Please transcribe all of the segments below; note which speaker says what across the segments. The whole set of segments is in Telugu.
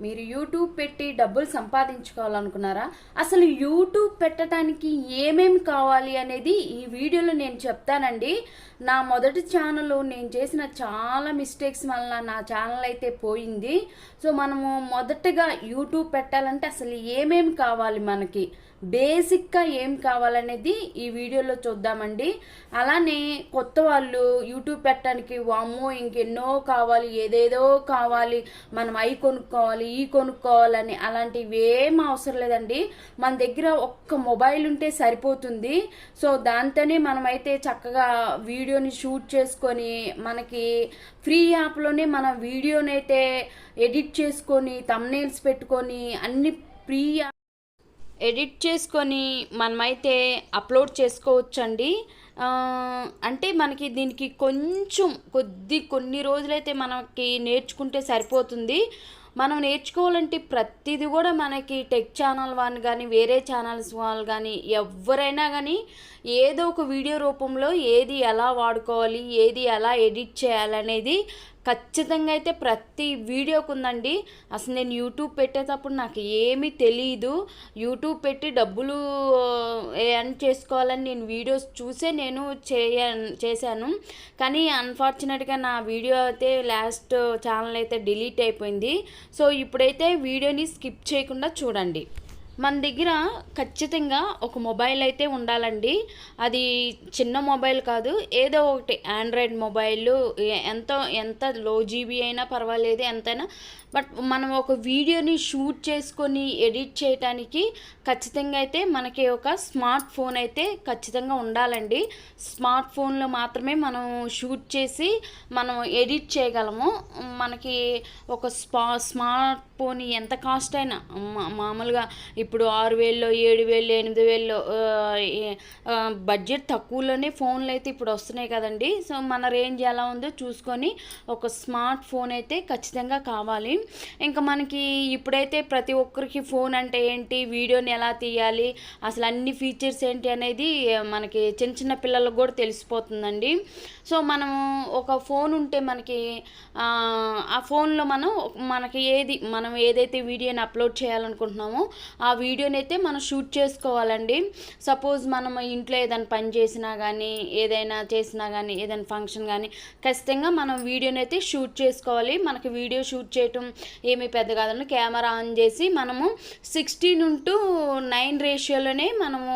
Speaker 1: మీరు యూట్యూబ్ పెట్టి డబ్బులు సంపాదించుకోవాలనుకున్నారా? అసలు యూట్యూబ్ పెట్టడానికి ఏమేమి కావాలి అనేది ఈ వీడియోలో నేను చెప్తానండి. నా మొదటి ఛానల్ నేను చేసిన చాలా మిస్టేక్స్ వల్ల నా ఛానల్ అయితే పోయింది. సో మనము మొదటగా యూట్యూబ్ పెట్టాలంటే అసలు ఏమేమి కావాలి మనకి? బేసిక్గా ఏం కావాలనేది ఈ వీడియోలో చూద్దామండి. అలానే కొత్త వాళ్ళు యూట్యూబ్ పెట్టడానికి వామ్మో ఇంకెన్నో కావాలి ఏదేదో కావాలి మనం అవి కొనుక్కోవాలి ఈ కొనుక్కోవాలని అలాంటివి ఏం అవసరం లేదండి. మన దగ్గర ఒక్క మొబైల్ ఉంటే సరిపోతుంది. సో దాంతోనే మనమైతే చక్కగా వీడియోని షూట్ చేసుకొని మనకి ఫ్రీ యాప్లోనే మన వీడియోనైతే ఎడిట్ చేసుకొని తమ్నేల్స్ పెట్టుకొని అన్ని ఫ్రీ ఎడిట్ చేసుకొని మనమైతే అప్లోడ్ చేసుకోవచ్చండి. అంటే మనకి దీనికి కొంచెం కొద్ది కొన్ని రోజులైతే మనకి నేర్చుకుంటే సరిపోతుంది. మనం నేర్చుకోవాలంటే ప్రతిదీ కూడా మనకి టెక్ ఛానల్ వాళ్ళు కానీ వేరే ఛానల్స్ వాళ్ళు కానీ ఎవరైనా కానీ ఏదో ఒక వీడియో రూపంలో ఏది ఎలా వాడుకోవాలి ఏది ఎలా ఎడిట్ చేయాలనేది ఖచ్చితంగా అయితే ప్రతి వీడియోకి ఉందండి. అసలు నేను యూట్యూబ్ పెట్టేటప్పుడు నాకు ఏమీ తెలియదు యూట్యూబ్ పెట్టి డబ్బులు ఎర్న్ చేసుకోవాలని నేను వీడియోస్ చూసే నేను చేయ చేశాను. కానీ అన్ఫార్చునేట్గా నా వీడియో అయితే లాస్ట్ ఛానల్ అయితే డిలీట్ అయిపోయింది. సో ఇప్పుడైతే వీడియోని స్కిప్ చేయకుండా చూడండి. మన దగ్గర ఖచ్చితంగా ఒక మొబైల్ అయితే ఉండాలండి. అది చిన్న మొబైల్ కాదు ఏదో ఒకటి. ఆండ్రాయిడ్ మొబైల్ ఎంత ఎంత లో జీబీ అయినా పర్వాలేదు ఎంతైనా బట్ మనం ఒక వీడియోని షూట్ చేసుకొని ఎడిట్ చేయటానికి ఖచ్చితంగా అయితే మనకి ఒక స్మార్ట్ ఫోన్ అయితే ఖచ్చితంగా ఉండాలండి. స్మార్ట్ ఫోన్లో మాత్రమే మనం షూట్ చేసి మనం ఎడిట్ చేయగలము. మనకి ఒక స్పా స్మార్ట్ ఫోన్ ఎంత కాస్ట్ అయినా మా- మామూలుగా ఇప్పుడు ఆరు వేల్లో ఏడు వేలు ఎనిమిది వేల్లో బడ్జెట్ తక్కువలోనే ఫోన్లు అయితే ఇప్పుడు వస్తున్నాయి కదండి. సో మన రేంజ్ ఎలా ఉందో చూసుకొని ఒక స్మార్ట్ ఫోన్ అయితే ఖచ్చితంగా కావాలి. ఇంకా మనకి ఇప్పుడైతే ప్రతి ఒక్కరికి ఫోన్ అంటే ఏంటి వీడియోని ఎలా తీయాలి అసలు అన్ని ఫీచర్స్ ఏంటి అనేది మనకి చిన్న చిన్న పిల్లలకు కూడా తెలిసిపోతుందండి. సో మనము ఒక ఫోన్ ఉంటే మనకి ఆ, ఫోన్లో మనం మనకి ఏది మనం ఏదైతే వీడియోని అప్లోడ్ చేయాలనుకుంటున్నామో ఆ వీడియోని అయితే మనం షూట్ చేసుకోవాలండి. సపోజ్ మనం ఇంట్లో ఏదైనా పని చేసినా కానీ ఏదైనా చేసినా కానీ ఏదైనా ఫంక్షన్ కానీ ఖచ్చితంగా మనం వీడియోని అయితే షూట్ చేసుకోవాలి. మనకి వీడియో షూట్ చేయటం ఏమీ పెద్ద కాదండి. కెమెరా ఆన్ చేసి మనము సిక్స్టీన్ ఇంటూ నైన్ రేషియోలోనే మనము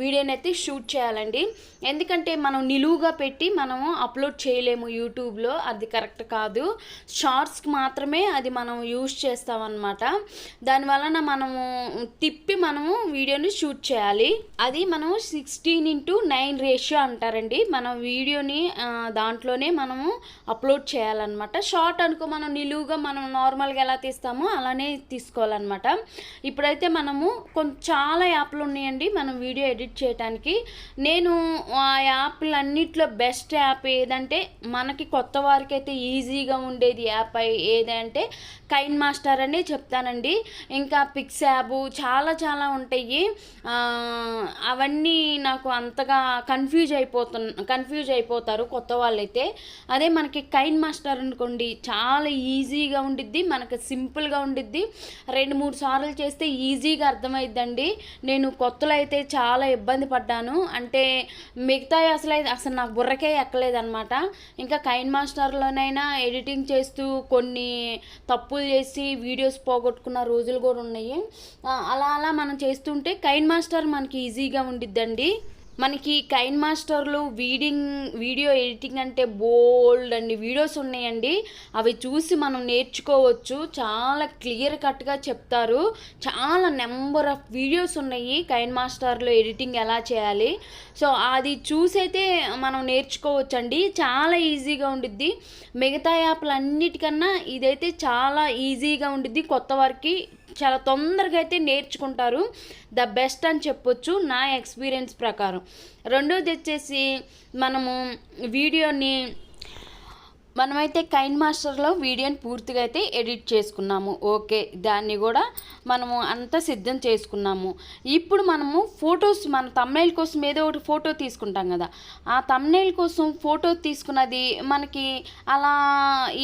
Speaker 1: వీడియోని అయితే షూట్ చేయాలండి. ఎందుకంటే మనం నిలువుగా పెట్టి మనము అప్లోడ్ చేయలేము యూట్యూబ్లో అది కరెక్ట్ కాదు. షార్ట్స్కి మాత్రమే అది మనం యూజ్ చేస్తామన్నమాట. దానివలన మనము తిప్పి మనము వీడియోని షూట్ చేయాలి. అది మనం సిక్స్టీన్ ఇంటూ నైన్ రేషియో అంటారండి. మన వీడియోని దాంట్లోనే మనము అప్లోడ్ చేయాలన్నమాట. షార్ట్ అనుకో మనం నిలువుగా మనం నార్మల్గా ఎలా తీస్తామో అలానే తీసుకోవాలన్నమాట. ఇప్పుడైతే మనము కొంచెం చాలా యాప్లు ఉన్నాయండి మనం వీడియో ఎడిట్ చేయడానికి నేను ఆ యాప్లన్నిట్లో బెస్ట్ యాప్ ఏదంటే మనకి కొత్త వారికి అయితే ఈజీగా ఉండేది యాప్ అయి- ఏదంటే కైన్ మాస్టర్ అనే చెప్తానండి. ఇంకా పిక్స్ యాప్ చాలా చాలా ఉంటాయి. అవన్నీ నాకు అంతగా కన్ఫ్యూజ్ అయిపోతున్న కన్ఫ్యూజ్ అయిపోతారు కొత్త వాళ్ళైతే. అదే మనకి కైన్ మాస్టర్ అనుకోండి చాలా ఈజీగా ఉండిద్ది మనకి సింపుల్గా ఉండిద్ది. రెండు మూడు సార్లు చేస్తే ఈజీగా అర్థమైద్దండి. నేను కొత్తలో అయితే చాలా ఇబ్బంది పడ్డాను. అంటే మిగతా అసలు అసలు నాకు బుర్రకే ఎక్కలేదనమాట ఇంకా కైన్ మాస్టర్లోనైనా ఎడిటింగ్ చేస్తూ కొన్ని తప్పులు చేసి వీడియోస్ పోగొట్టుకున్న రోజులు కూడా ఉన్నాయి. అలా అలా మనం చేస్తుంటే కైన్ మాస్టర్ మనకి ఈజీగా ఉండిద్దండి. మనకి కైన్ మాస్టర్లు వీడింగ్ వీడియో ఎడిటింగ్ అంటే బోల్డ్ అండి. వీడియోస్ ఉన్నాయండి. అవి చూసి మనం నేర్చుకోవచ్చు. చాలా క్లియర్ కట్గా చెప్తారు. చాలా నెంబర్ ఆఫ్ వీడియోస్ ఉన్నాయి కైన్ మాస్టర్లో ఎడిటింగ్ ఎలా చేయాలి. సో అది చూసైతే మనం నేర్చుకోవచ్చు అండి చాలా ఈజీగా ఉండిద్ది. మిగతా యాప్లు అన్నిటికన్నా ఇదైతే చాలా ఈజీగా ఉండిద్ది కొత్త వారికి చాలా తొందరగా అయితే నేర్చుకుంటారు. ద బెస్ట్ అని చెప్పొచ్చు నా ఎక్స్పీరియన్స్ ప్రకారం. రెండోది వచ్చేసి మనము వీడియోని మనమైతే కైన్ మాస్టర్లో వీడియోని పూర్తిగా అయితే ఎడిట్ చేసుకున్నాము. ఓకే దాన్ని కూడా మనము అంతా సిద్ధం చేసుకున్నాము. ఇప్పుడు మనము ఫొటోస్ మన తమ్నైల్ కోసం ఏదో ఒకటి ఫోటో తీసుకుంటాం కదా ఆ తమ్నైల్ కోసం ఫోటో తీసుకున్నది మనకి అలా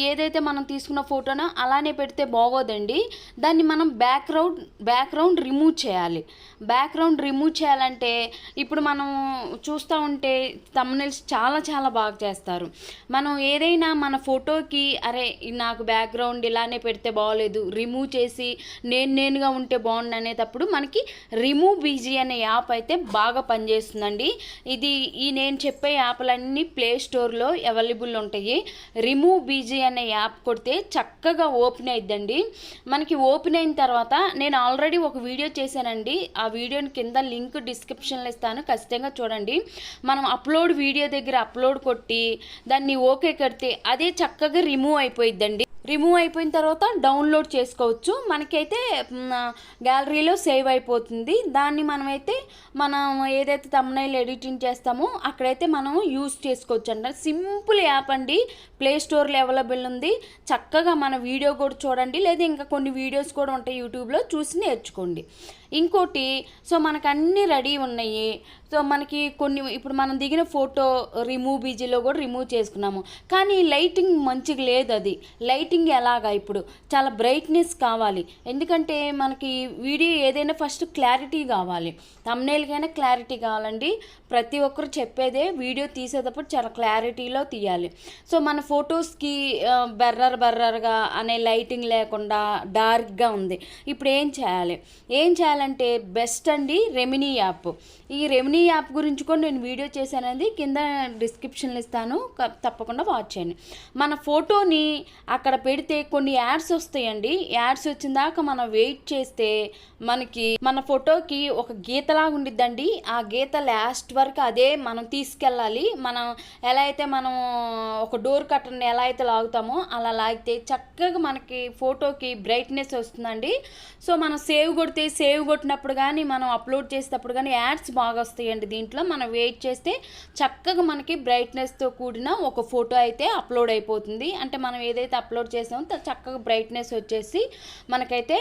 Speaker 1: ఏదైతే మనం తీసుకున్న ఫోటోనో అలానే పెడితే బాగోదండి. దాన్ని మనం బ్యాక్గ్రౌండ్ బ్యాక్గ్రౌండ్ రిమూవ్ చేయాలి. బ్యాక్గ్రౌండ్ రిమూవ్ చేయాలంటే ఇప్పుడు మనం చూస్తూ ఉంటే తమ్నైల్స్ చాలా చాలా బాగా చేస్తారు. మనం ఏదైనా మన ఫోటోకి అరే నాకు బ్యాక్గ్రౌండ్ ఇలానే పెడితే బాగోలేదు రిమూవ్ చేసి నేను నేనుగా ఉంటే బాగుండు అనేటప్పుడు మనకి రిమూవ్ బీజీ అనే యాప్ అయితే బాగా పనిచేస్తుందండి. ఇది ఈ నేను చెప్పే యాప్లన్నీ ప్లే స్టోర్లో అవైలబుల్ ఉంటాయి. రిమూవ్ బీజీ అనే యాప్ కొడితే చక్కగా ఓపెన్ అయిద్దండి. మనకి ఓపెన్ అయిన తర్వాత నేను ఆల్రెడీ ఒక వీడియో చేశానండి. ఆ వీడియోని కింద లింక్ డిస్క్రిప్షన్లో ఇస్తాను. ఖచ్చితంగా చూడండి. మనం అప్లోడ్ వీడియో దగ్గర అప్లోడ్ కొట్టి దాన్ని ఓకే కడితే అదే చక్కగా రిమూవ్ అయిపోయిద్దండి. రిమూవ్ అయిపోయిన తర్వాత డౌన్లోడ్ చేసుకోవచ్చు. మనకైతే గ్యాలరీలో సేవ్ అయిపోతుంది. దాన్ని మనమైతే మనం ఏదైతే తమ్నైల్ ఎడిటింగ్ చేస్తామో అక్కడైతే మనం యూస్ చేసుకోవచ్చు. అంట సింపుల్ యాప్ అండి. ప్లే స్టోర్లో అవైలబుల్ ఉంది. చక్కగా మన వీడియో కూడా చూడండి. లేదా ఇంకా కొన్ని వీడియోస్ కూడా ఉంటాయి యూట్యూబ్లో చూసి నేర్చుకోండి. ఇంకోటి సో మనకు అన్నీ రెడీ ఉన్నాయి. సో మనకి కొన్ని ఇప్పుడు మనం దిగిన ఫోటో రిమూవ్ బీజీలో కూడా రిమూవ్ చేసుకున్నాము. కానీ లైటింగ్ మంచిగా లేదు అది. లైటింగ్ ఎలాగా ఇప్పుడు? చాలా బ్రైట్నెస్ కావాలి. ఎందుకంటే మనకి వీడియో ఏదైనా ఫస్ట్ క్లారిటీ కావాలి. తమ్నేల్కైనా క్లారిటీ కావాలండి. ప్రతి ఒక్కరు చెప్పేదే వీడియో తీసేటప్పుడు చాలా క్లారిటీలో తీయాలి. సో మన ఫొటోస్కి బెర్రర్ బెర్రర్గా అనే లైటింగ్ లేకుండా డార్క్గా ఉంది. ఇప్పుడు ఏం చేయాలి? ఏం చేయాలంటే బెస్ట్ అండి రెమినీ యాప్. ఈ రెమినీ యాప్ గురించి కూడా నేను వీడియో చేశానండి. కింద డిస్క్రిప్షన్లో ఇస్తాను. తప్పకుండా వాచ్ చేయండి. మన ఫోటోని అక్కడ పెడితే కొన్ని యాడ్స్ వస్తాయండి. యాడ్స్ వచ్చిన దాకా మనం వెయిట్ చేస్తే మనకి మన ఫోటోకి ఒక గీతలాగా ఉండిద్దండి. ఆ గీత లాస్ట్ వరకు అదే మనం తీసుకెళ్ళాలి. మనం ఎలా అయితే మనం ఒక డోర్ కట్టర్ని ఎలా అయితే లాగుతామో అలా లాగితే చక్కగా మనకి ఫోటోకి బ్రైట్నెస్ వస్తుందండి. సో మనం సేవ్ కొడితే సేవ్ కొట్టినప్పుడు కానీ మనం అప్లోడ్ చేసేటప్పుడు కానీ యాడ్స్ బాగా వస్తాయండి దీంట్లో. మనం వెయిట్ చేస్తే చక్కగా మనకి బ్రైట్నెస్తో కూడిన ఒక ఫోటో అయితే అప్లోడ్ అయిపోతుంది. అంటే మనం ఏదైతే అప్లోడ్ చేసామో చక్కగా బ్రైట్నెస్ వచ్చేసి మనకైతే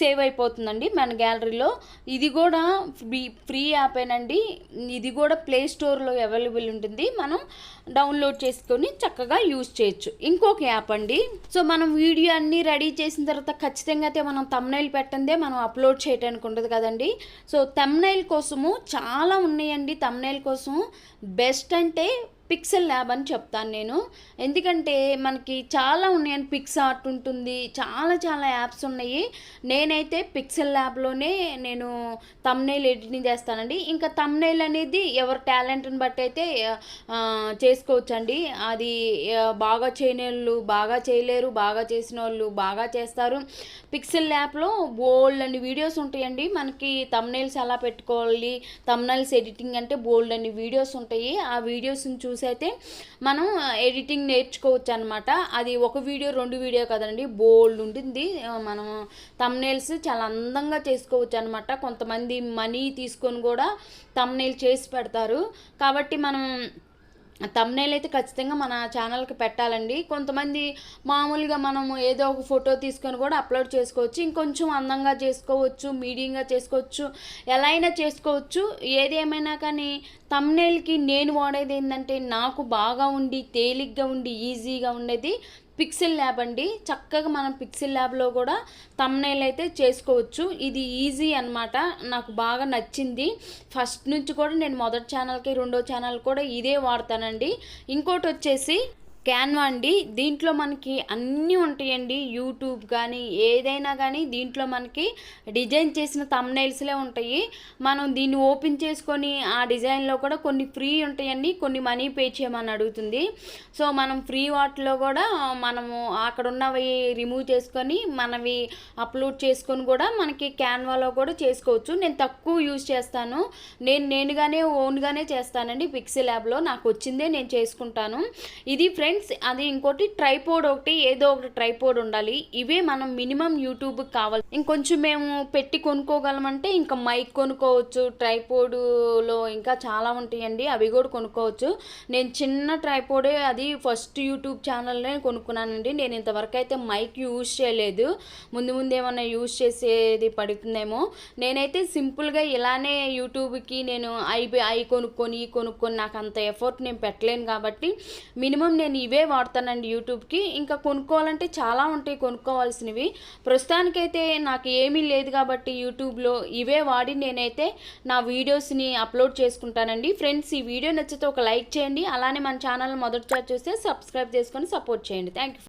Speaker 1: సేవ్ అయిపోతుందండి మన గ్యాలరీలో. ఇది కూడా ఫ్రీ ఫ్రీ యాపేనండి. ఇది కూడా ప్లే స్టోర్లో అవైలబుల్ ఉంటుంది. మనం డౌన్లోడ్ చేసుకొని చక్కగా యూజ్ చేయొచ్చు. ఇంకొక యాప్ అండి సో మనం వీడియో అన్నీ రెడీ చేసిన తర్వాత ఖచ్చితంగా అయితే మనం తమ్నైల్ పెట్టందే మనం అప్లోడ్ చేయడానికి ఉండదు కదండి. సో తమ్నైల్ కోసము చాలా ఉన్నాయండి. తమ్నైల్ కోసం బెస్ట్ అంటే పిక్సెల్ ల్యాబ్ అని చెప్తాను నేను. ఎందుకంటే మనకి చాలా ఉన్నాయని పిక్స్ ఆర్ట్ ఉంటుంది. చాలా చాలా యాప్స్ ఉన్నాయి. నేనైతే పిక్సెల్ ల్యాబ్లోనే నేను తమ్నైల్ ఎడిటింగ్ చేస్తానండి. ఇంకా తమ్నైల్ అనేది ఎవరి టాలెంట్ని బట్టి అయితే చేసుకోవచ్చండి. అది బాగా చేయని వాళ్ళు బాగా చేయలేరు బాగా చేసిన వాళ్ళు బాగా చేస్తారు. పిక్సెల్ యాప్లో బోల్డ్ అని వీడియోస్ ఉంటాయండి. మనకి తమ్నైల్స్ ఎలా పెట్టుకోవాలి తమ్నైల్స్ ఎడిటింగ్ అంటే బోల్డ్ అని వీడియోస్ ఉంటాయి. ఆ వీడియోస్ని చూసి అయితే మనం ఎడిటింగ్ నేర్చుకోవచ్చు అనమాట అది ఒక వీడియో రెండు వీడియో కదండి బోల్డ్ ఉంటుంది. మనం తమ్నేల్స్ చాలా అందంగా చేసుకోవచ్చు అనమాట కొంతమంది మనీ తీసుకొని కూడా తమ్నేల్ చేసి పెడతారు. కాబట్టి మనం తమ్నైల్ అయితే ఖచ్చితంగా మన ఛానల్కి పెట్టాలండి. కొంతమంది మామూలుగా మనము ఏదో ఒక ఫోటో తీసుకొని కూడా అప్లోడ్ చేసుకోవచ్చు. ఇంకొంచెం అందంగా చేసుకోవచ్చు మీడియంగా చేసుకోవచ్చు. ఎలా అయినా చేసుకోవచ్చు. ఏది ఏమైనా కానీ తమ్నైల్కి నేను వాడేది ఏంటంటే నాకు బాగా ఉండి తేలిగ్గా ఉండి ఈజీగా ఉండేది పిక్సెల్ ల్యాబ్ అండి. చక్కగా మనం పిక్సెల్ ల్యాబ్లో కూడా తమ్నైల్ అయితే చేసుకోవచ్చు. ఇది ఈజీ అన్నమాట. నాకు బాగా నచ్చింది. ఫస్ట్ నుంచి కూడా నేను మొదటి ఛానల్కి రెండో ఛానల్ కూడా ఇదే వాడతానండి. ఇంకోటి వచ్చేసి క్యాన్వా అండి. దీంట్లో మనకి అన్నీ ఉంటాయండి. యూట్యూబ్ కానీ ఏదైనా కానీ దీంట్లో మనకి డిజైన్ చేసిన తమ్నైల్స్లే ఉంటాయి. మనం దీన్ని ఓపెన్ చేసుకొని ఆ డిజైన్లో కూడా కొన్ని ఫ్రీ ఉంటాయండి. కొన్ని మనీ పే చేయమని అడుగుతుంది. సో మనం ఫ్రీ వాటిలో కూడా మనము అక్కడ ఉన్నవి రిమూవ్ చేసుకొని మనవి అప్లోడ్ చేసుకొని కూడా మనకి క్యాన్వాలో కూడా చేసుకోవచ్చు. నేను తక్కువ యూజ్ చేస్తాను. నేను నేనుగానే ఓన్గానే చేస్తానండి. పిక్సీ ల్యాబ్లో నాకు వచ్చిందే నేను చేసుకుంటాను. ఇది ఫ్రెండ్స్ ఫ్రెండ్స్ అది ఇంకోటి ట్రైపోడ్ ఒకటి ఏదో ఒకటి ట్రైపోడ్ ఉండాలి. ఇవే మనం మినిమం యూట్యూబ్కి కావాలి ఇంకొంచెం మేము పెట్టి కొనుక్కోగలమంటే ఇంకా మైక్ కొనుక్కోవచ్చు ట్రైపోడ్లో ఇంకా చాలా ఉంటాయండి అవి కూడా కొనుక్కోవచ్చు. నేను చిన్న ట్రైపోడే అది ఫస్ట్ యూట్యూబ్ ఛానల్నే కొనుక్కున్నానండి. నేను ఇంతవరకు అయితే మైక్ యూజ్ చేయలేదు. ముందు ముందు ఏమైనా యూజ్ చేసేది పడుతుందేమో. నేనైతే సింపుల్గా ఇలానే యూట్యూబ్కి నేను ఐ ఐ కొనుక్కొని ఈ కొనుక్కొని నాకు అంత ఎఫర్ట్ నేను పెట్టలేను కాబట్టి మినిమం నేను ఇవే వాడతానండి యూట్యూబ్కి. ఇంకా కొనుక్కోవాలంటే చాలా ఉంటాయి కొనుక్కోవాల్సినవి. ప్రస్తుతానికైతే నాకు ఏమీ లేదు కాబట్టి యూట్యూబ్లో ఇవే వాడి నేనైతే నా వీడియోస్ని అప్లోడ్ చేసుకుంటానండి. ఫ్రెండ్స్ ఈ వీడియో నచ్చితే ఒక లైక్ చేయండి. అలానే మన ఛానల్ మొదటిసారి చూస్తే సబ్స్క్రైబ్ చేసుకొని సపోర్ట్ చేయండి. Thank you